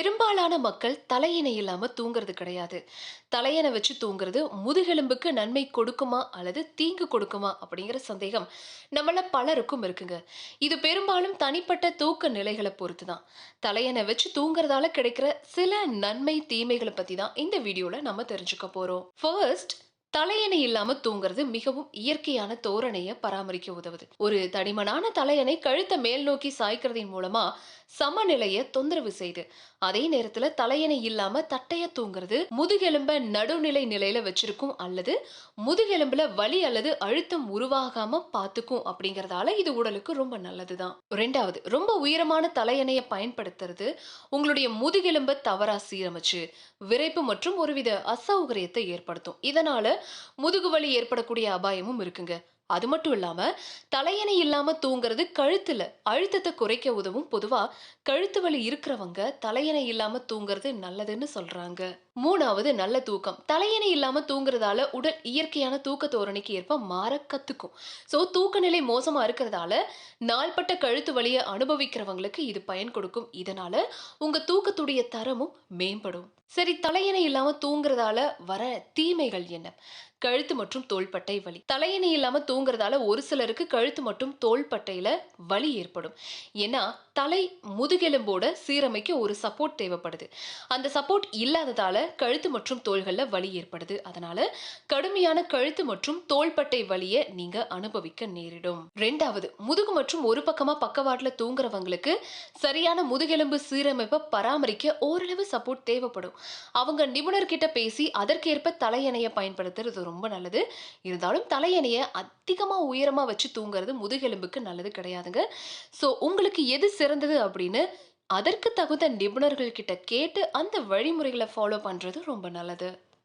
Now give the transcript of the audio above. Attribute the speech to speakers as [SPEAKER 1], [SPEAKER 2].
[SPEAKER 1] பெரும்பாலான மக்கள் தலையணை இல்லாம தூங்குறது கிடையாது. தலையணை வச்சு தூங்குறது முதுகெலும்புக்கு நன்மை கொடுக்குமா அல்லது தீங்கு கொடுக்குமா அப்படிங்கிற சந்தேகம் நம்மள பலருக்கும் இருக்குங்க. இது பெரும்பாலும் தனிப்பட்ட தூக்க நிலைகளை பொறுத்து தான். தலையணை வச்சு தூங்குறதால கிடைக்கிற சில நன்மை, தீமைகளை பத்தி தான் இந்த வீடியோல நம்ம தெரிஞ்சுக்க போறோம். ஃபர்ஸ்ட் தலையணை இல்லாம தூங்குறது மிகவும் இயற்கையான தோரணையை பராமரிக்க உதவுது. ஒரு தடிமனான தலையணை கழுத்த மேல் நோக்கி சாய்க்கிறதின் மூலமா சமநிலைய தொந்தரவு செய்து அதே நேரத்துல தலையணை இல்லாம தட்டைய தூங்குறது முதுகெலும்ப நடுநிலை நிலையில வச்சிருக்கும் அல்லது முதுகெலும்புல வலி அல்லது அழுத்தம் உருவாகாம பாத்துக்கும் அப்படிங்கறதால இது உடலுக்கு ரொம்ப நல்லதுதான். ரெண்டாவது ரொம்ப உயரமான தலையணையை பயன்படுத்துறது உங்களுடைய முதுகெலும்ப தவறா சீரமைச்சு விறைப்பு மற்றும் ஒருவித அசௌகரியத்தை ஏற்படுத்தும். இதனால முதுகுவலி ஏற்படக்கூடிய அபாயமும் இருக்குங்க. அது மட்டும் இல்லாம தலையணை இல்லாம தூங்குறது கழுத்துல அழுத்தத்தை குறைக்க உதவும். பொதுவா கழுத்து வலி இருக்கிறவங்க தலையணை இல்லாம தூங்குறது நல்லதுன்னு சொல்றாங்க. மூணாவது நல்ல தூக்கம். தலையணை இல்லாம தூங்குறதால உடல் இயற்கையான தூக்க தோரணைக்கு ஏற்ப மாற கத்துக்கும். சோ தூக்க நிலை மோசமா இருக்கிறதால நாள்பட்ட கழுத்து வலிய அனுபவிக்கிறவங்களுக்கு இது பயன் கொடுக்கும். இதனால உங்க தூக்கத்துடைய தரமும் மேம்படும். சரி தலையணை இல்லாம தூங்குறதால வர தீமைகள் என்ன? கழுத்து மற்றும் தோள்பட்டை வலி. தலையணை இல்லாம தூங்குறதால ஒரு சிலருக்கு கழுத்து மற்றும் தோள்பட்டையில வலி ஏற்படும். ஏன்னா தலை முதுகெலும்போட சீரமைக்க ஒரு சப்போர்ட் தேவைப்படுது. அந்த சப்போர்ட் இல்லாததால கழுத்து மற்றும் தோள்கள்ல வலி ஏற்படுது. அதனால கடுமையான கழுத்து மற்றும் தோள்பட்டை வலியை நீங்க அனுபவிக்க நேரிடும். ரெண்டாவது முதுகு மற்றும் ஒரு பக்கமா பக்கவாட்டுல தூங்குறவங்களுக்கு சரியான முதுகெலும்பு சீரமைப்பை பராமரிக்க ஓரளவு சப்போர்ட் தேவைப்படும். அவங்க நிபுணர்கிட்ட பேசி அதற்கேற்ப தலையணையை பயன்படுத்துறது ரொம்ப நல்லது. இருந்தாலும் தலையணையை அதிகமாக உயரமாக வச்சு தூங்குறது முதுகெலும்புக்கு நல்லது கிடையாதுங்க. ஸோ உங்களுக்கு எது சிறந்தது அப்படின்னு அதற்கு தகுந்த நிபுணர்கள்கிட்ட கேட்டு அந்த வழிமுறைகளை ஃபாலோ பண்ணுறது ரொம்ப நல்லது.